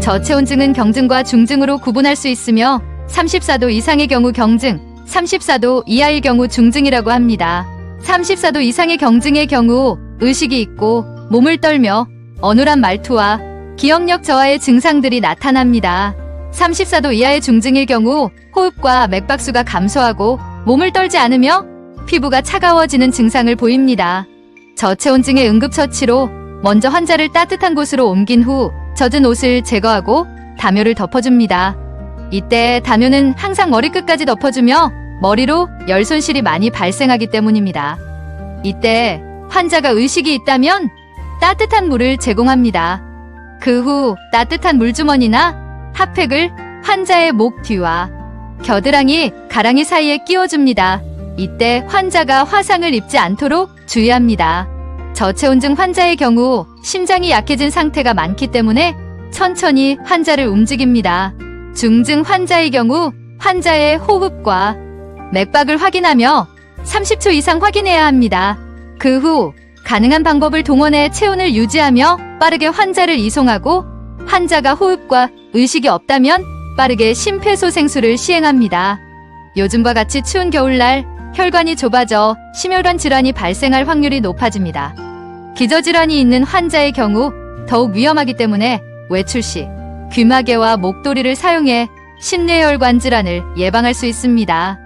저체온증은 경증과 중증으로 구분할 수 있으며 34도 이상의 경우 경증, 34도 이하의 경우 중증이라고 합니다. 34도 이상의 경증의 경우 의식이 있고 몸을 떨며 어눌한 말투와 기억력 저하의 증상들이 나타납니다. 34도 이하의 중증일 경우 호흡과 맥박수가 감소하고 몸을 떨지 않으며 피부가 차가워지는 증상을 보입니다. 저체온증의 응급처치로 먼저 환자를 따뜻한 곳으로 옮긴 후 젖은 옷을 제거하고 담요를 덮어줍니다. 이때 담요는 항상 머리끝까지 덮어주며 머리로 열 손실이 많이 발생하기 때문입니다. 이때 환자가 의식이 있다면 따뜻한 물을 제공합니다. 그 후 따뜻한 물주머니나 핫팩을 환자의 목 뒤와 겨드랑이, 가랑이 사이에 끼워줍니다. 이때 환자가 화상을 입지 않도록 주의합니다. 저체온증 환자의 경우 심장이 약해진 상태가 많기 때문에 천천히 환자를 움직입니다. 중증 환자의 경우 환자의 호흡과 맥박을 확인하며 30초 이상 확인해야 합니다. 그 후 가능한 방법을 동원해 체온을 유지하며 빠르게 환자를 이송하고 환자가 호흡과 의식이 없다면 빠르게 심폐소생술을 시행합니다. 요즘과 같이 추운 겨울날 혈관이 좁아져 심혈관 질환이 발생할 확률이 높아집니다. 기저질환이 있는 환자의 경우 더욱 위험하기 때문에 외출 시 귀마개와 목도리를 사용해 심뇌혈관 질환을 예방할 수 있습니다.